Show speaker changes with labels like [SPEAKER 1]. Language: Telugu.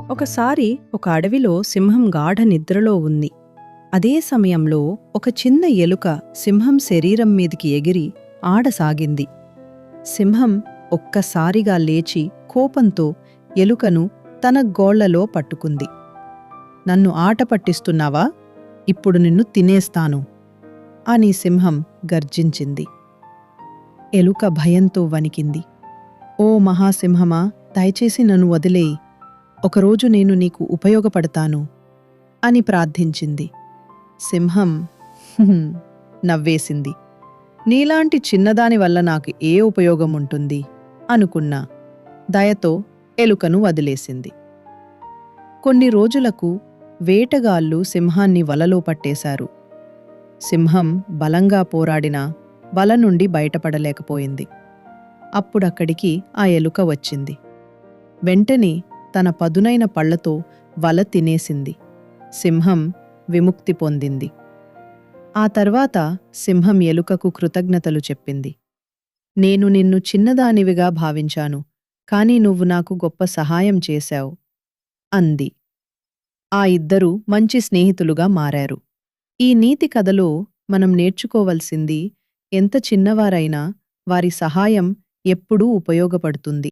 [SPEAKER 1] ఒకసారి ఒక అడవిలో సింహం గాఢ నిద్రలో ఉంది. అదే సమయంలో ఒక చిన్న ఎలుక సింహం శరీరం మీదికి ఎగిరి ఆడసాగింది సింహం ఒక్కసారిగా లేచి కోపంతో ఎలుకను తన గోళ్ళలో పట్టుకుంది. నన్ను ఆట పట్టిస్తున్నావా? ఇప్పుడు నిన్ను తినేస్తాను అని సింహం గర్జించింది. ఎలుక భయంతో వణికింది. ఓ మహాసింహమా దయచేసి నన్ను వదిలేయి. ఒకరోజు నేను నీకు ఉపయోగపడతాను అని ప్రార్థించింది. సింహం నవ్వేసింది. నీలాంటి చిన్నదాని వల్ల నాకు ఏ ఉపయోగం ఉంటుంది? అనుకున్నా. దయతో ఎలుకను వదిలేసింది. కొన్ని రోజులకు వేటగాళ్ళు సింహాన్ని వలలో పట్టేశారు. సింహం బలంగా పోరాడినా వల నుండి బయటపడలేకపోయింది. అప్పుడక్కడికి ఆ ఎలుక వచ్చింది. వెంటనే తన పదునైన పళ్ళతో వల తినేసింది. సింహం విముక్తి పొందింది. ఆ తర్వాత సింహం ఎలుకకు కృతజ్ఞతలు చెప్పింది. నేను నిన్ను చిన్నదానివిగా భావించాను కాని నువ్వు నాకు గొప్ప సహాయం చేశావు అంది. ఆ ఇద్దరూ మంచి స్నేహితులుగా మారారు. ఈ నీతి కథలో మనం నేర్చుకోవలసింది ఎంత చిన్నవారైనా వారి సహాయం ఎప్పుడూ ఉపయోగపడుతుంది.